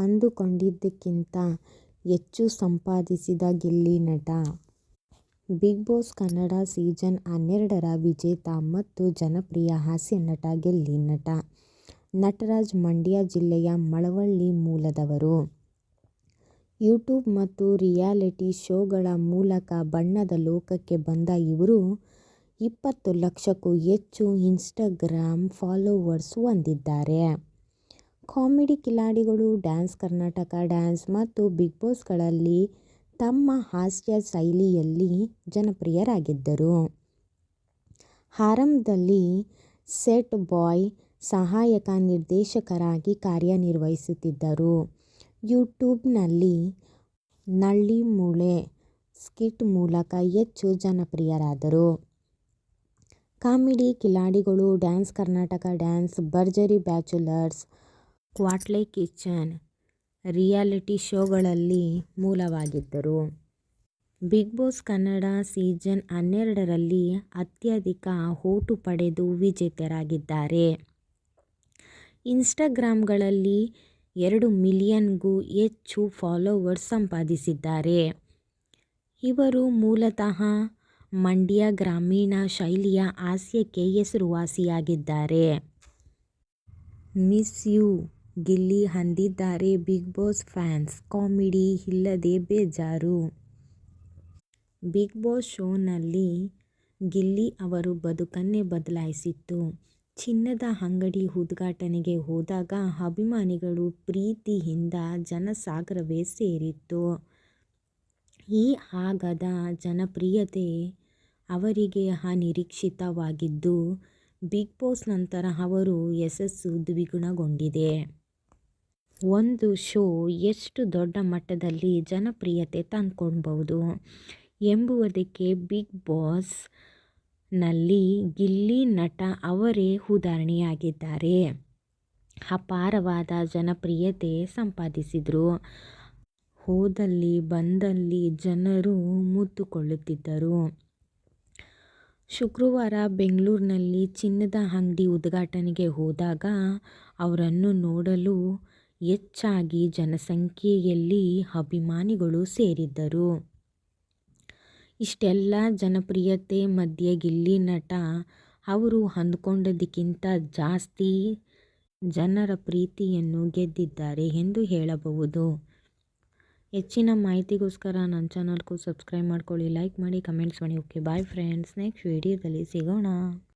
ಅಂದುಕೊಂಡಿದ್ದಕ್ಕಿಂತ ಹೆಚ್ಚು ಸಂಪಾದಿಸಿದ ಗೆಲ್ಲಿ ನಟ. ಬಿಗ್ ಬಾಸ್ ಕನ್ನಡ ಸೀಸನ್ ಹನ್ನೆರಡರ ವಿಜೇತ ಮತ್ತು ಜನಪ್ರಿಯ ಹಾಸ್ಯ ನಟ ಗೆಲ್ಲಿ ನಟ. ನಟರಾಜ್ ಮಂಡ್ಯ ಜಿಲ್ಲೆಯ ಮಳವಳ್ಳಿ ಮೂಲದವರು. ಯೂಟ್ಯೂಬ್ ಮತ್ತು ರಿಯಾಲಿಟಿ ಶೋಗಳ ಮೂಲಕ ಬಣ್ಣದ ಲೋಕಕ್ಕೆ ಬಂದ ಇವರು ಇಪ್ಪತ್ತು ಲಕ್ಷಕ್ಕೂ ಹೆಚ್ಚು ಇನ್ಸ್ಟಾಗ್ರಾಮ್ ಫಾಲೋವರ್ಸ್ ಹೊಂದಿದ್ದಾರೆ. ಕಾಮಿಡಿ ಕಿಲಾಡಿಗಳು, ಡ್ಯಾನ್ಸ್ ಕರ್ನಾಟಕ ಡ್ಯಾನ್ಸ್ ಮತ್ತು ಬಿಗ್ ಬಾಸ್ಗಳಲ್ಲಿ ತಮ್ಮ ಹಾಸ್ಯ ಶೈಲಿಯಲ್ಲಿ ಜನಪ್ರಿಯರಾಗಿದ್ದರು. ಆರಂಭದಲ್ಲಿ ಸೆಟ್ ಬಾಯ್, ಸಹಾಯಕ ನಿರ್ದೇಶಕರಾಗಿ ಕಾರ್ಯನಿರ್ವಹಿಸುತ್ತಿದ್ದರು. ಯೂಟ್ಯೂಬ್ನಲ್ಲಿ ನಳ್ಳಿ ಮೂಳೆ ಸ್ಕಿಟ್ ಮೂಲಕ ಹೆಚ್ಚು ಜನಪ್ರಿಯರಾದರು. ಕಾಮಿಡಿ ಕಿಲಾಡಿಗಳು, ಡ್ಯಾನ್ಸ್ ಕರ್ನಾಟಕ ಡ್ಯಾನ್ಸ್, ಭರ್ಜರಿ ಬ್ಯಾಚುಲರ್ಸ್, ಕ್ವಾಟ್ಲೆ ಕಿಚನ್ ರಿಯಾಲಿಟಿ ಶೋಗಳಲ್ಲಿ ಮೂಲವಾಗಿದ್ದರು. ಬಿಗ್ ಬಾಸ್ ಕನ್ನಡ ಸೀಸನ್ ಹನ್ನೆರಡರಲ್ಲಿ ಅತ್ಯಧಿಕ ಓಟು ಪಡೆದು ವಿಜೇತರಾಗಿದ್ದಾರೆ. ಇನ್ಸ್ಟಾಗ್ರಾಮ್ಗಳಲ್ಲಿ ಎರಡು ಮಿಲಿಯನ್ಗೂ ಹೆಚ್ಚು ಫಾಲೋವರ್ಸ್ ಸಂಪಾದಿಸಿದ್ದಾರೆ. ಇವರು ಮೂಲತಃ ಮಂಡ್ಯ ಗ್ರಾಮೀಣ ಶೈಲಿಯ ಹಾಸ್ಯಕ್ಕೆ ಹೆಸರುವಾಸಿಯಾಗಿದ್ದಾರೆ. ಮಿಸ್ ಯೂ ಗಿಲ್ಲಿ ಅಂದಿದ್ದಾರೆ ಬಿಗ್ ಬಾಸ್ ಫ್ಯಾನ್ಸ್. ಕಾಮಿಡಿ ಇಲ್ಲದೆ ಬೇಜಾರು. ಬಿಗ್ ಬಾಸ್ ಶೋನಲ್ಲಿ ಗಿಲ್ಲಿ ಅವರು ಬದುಕನ್ನೇ ಬದಲಾಯಿಸಿತ್ತು. ಚಿನ್ನದ ಅಂಗಡಿ ಉದ್ಘಾಟನೆಗೆ ಹೋದಾಗ ಅಭಿಮಾನಿಗಳು ಪ್ರೀತಿಯಿಂದ ಜನಸಾಗರವೇ ಸೇರಿತ್ತು. ಈ ಆಗದ ಜನಪ್ರಿಯತೆ ಅವರಿಗೆ ಅನಿರೀಕ್ಷಿತವಾಗಿದ್ದು, ಬಿಗ್ ಬಾಸ್ ನಂತರ ಅವರು ಯಶಸ್ಸು ದ್ವಿಗುಣಗೊಂಡಿದೆ. ಒಂದು ಶೋ ಎಷ್ಟು ದೊಡ್ಡ ಮಟ್ಟದಲ್ಲಿ ಜನಪ್ರಿಯತೆ ತಂದ್ಕೊಳ್ಬಹುದು ಎಂಬುವುದಕ್ಕೆ ಬಿಗ್ ಬಾಸ್ನಲ್ಲಿ ಗಿಲ್ಲಿ ನಟ ಅವರೇ ಉದಾಹರಣೆಯಾಗಿದ್ದಾರೆ. ಅಪಾರವಾದ ಜನಪ್ರಿಯತೆ ಸಂಪಾದಿಸಿದರು. ಹೋದಲ್ಲಿ ಬಂದಲ್ಲಿ ಜನರು ಮುತ್ತುಕೊಳ್ಳುತ್ತಿದ್ದರು ಶುಕ್ರವಾರ ಬೆಂಗಳೂರಿನಲ್ಲಿ ಚಿನ್ನದ ಅಂಗಡಿ ಉದ್ಘಾಟನೆಗೆ ಹೋದಾಗ ಅವರನ್ನು ನೋಡಲು ಹೆಚ್ಚಾಗಿ ಜನಸಂಖ್ಯೆಯಲ್ಲಿ ಅಭಿಮಾನಿಗಳು ಸೇರಿದ್ದರು. ಇಷ್ಟೆಲ್ಲ ಜನಪ್ರಿಯತೆ ಮಧ್ಯೆ ಗಿಲ್ಲಿ ನಟ ಅವರು ಅಂದುಕೊಂಡದ್ದಕ್ಕಿಂತ ಜಾಸ್ತಿ ಜನರ ಪ್ರೀತಿಯನ್ನು ಗೆದ್ದಿದ್ದಾರೆ ಎಂದು ಹೇಳಬಹುದು. ಹೆಚ್ಚಿನ ಮಾಹಿತಿಗೋಸ್ಕರ ನನ್ನ ಚಾನಲ್ಗೂ ಸಬ್ಸ್ಕ್ರೈಬ್ ಮಾಡ್ಕೊಳ್ಳಿ, ಲೈಕ್ ಮಾಡಿ, ಕಮೆಂಟ್ಸ್ ಮಾಡಿ. ಓಕೆ ಬಾಯ್ ಫ್ರೆಂಡ್ಸ್ ನೆಕ್ಸ್ಟ್ ವಿಡಿಯೋದಲ್ಲಿ ಸಿಗೋಣ.